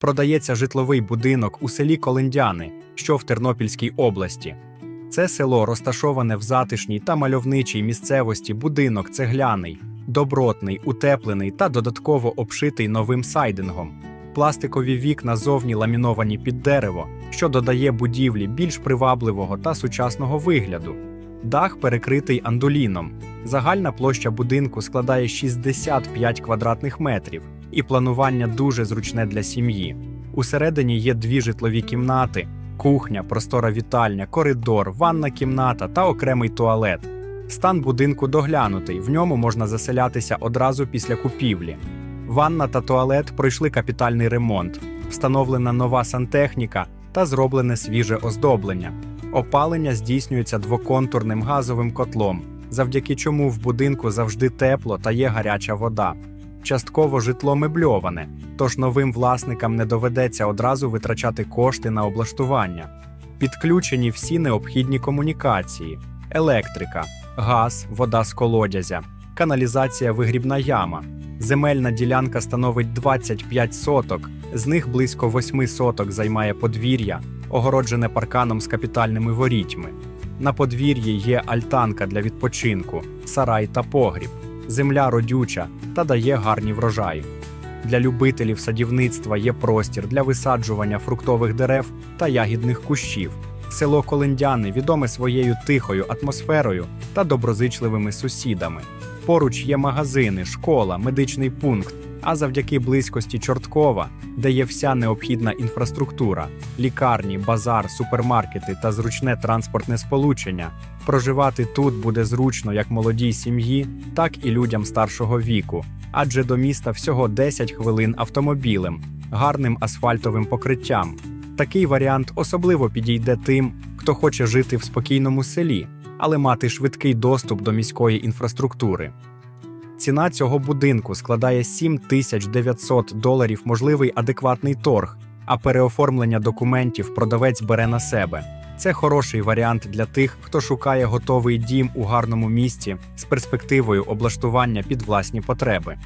Продається житловий будинок у селі Колендяни, що в Тернопільській області. Це село розташоване в затишній та мальовничій місцевості будинок цегляний, добротний, утеплений та додатково обшитий новим сайдингом. Пластикові вікна зовні ламіновані під дерево, що додає будівлі більш привабливого та сучасного вигляду. Дах перекритий андуліном. Загальна площа будинку складає 65 квадратних метрів, і планування дуже зручне для сім'ї. Усередині є дві житлові кімнати, кухня, простора вітальня, коридор, ванна кімната та окремий туалет. Стан будинку доглянутий, в ньому можна заселятися одразу після купівлі. Ванна та туалет пройшли капітальний ремонт, встановлена нова сантехніка та зроблене свіже оздоблення. Опалення здійснюється двоконтурним газовим котлом, завдяки чому в будинку завжди тепло та є гаряча вода. Частково житло мебльоване, тож новим власникам не доведеться одразу витрачати кошти на облаштування. Підключені всі необхідні комунікації: електрика, газ, вода з колодязя, каналізація вигрібна яма. Земельна ділянка становить 25 соток, з них близько 8 соток займає подвір'я, огороджене парканом з капітальними ворітьми. На подвір'ї є альтанка для відпочинку, сарай та погріб. Земля родюча та дає гарні врожаї. Для любителів садівництва є простір для висаджування фруктових дерев та ягідних кущів. Село Колендяни відоме своєю тихою атмосферою та доброзичливими сусідами. Поруч є магазини, школа, медичний пункт. А завдяки близькості Чорткова, де є вся необхідна інфраструктура, лікарні, базар, супермаркети та зручне транспортне сполучення, проживати тут буде зручно як молодій сім'ї, так і людям старшого віку, адже до міста всього 10 хвилин автомобілем, гарним асфальтовим покриттям. Такий варіант особливо підійде тим, хто хоче жити в спокійному селі, але мати швидкий доступ до міської інфраструктури. Ціна цього будинку складає 7900 доларів можливий адекватний торг, а переоформлення документів продавець бере на себе. Це хороший варіант для тих, хто шукає готовий дім у гарному місці з перспективою облаштування під власні потреби.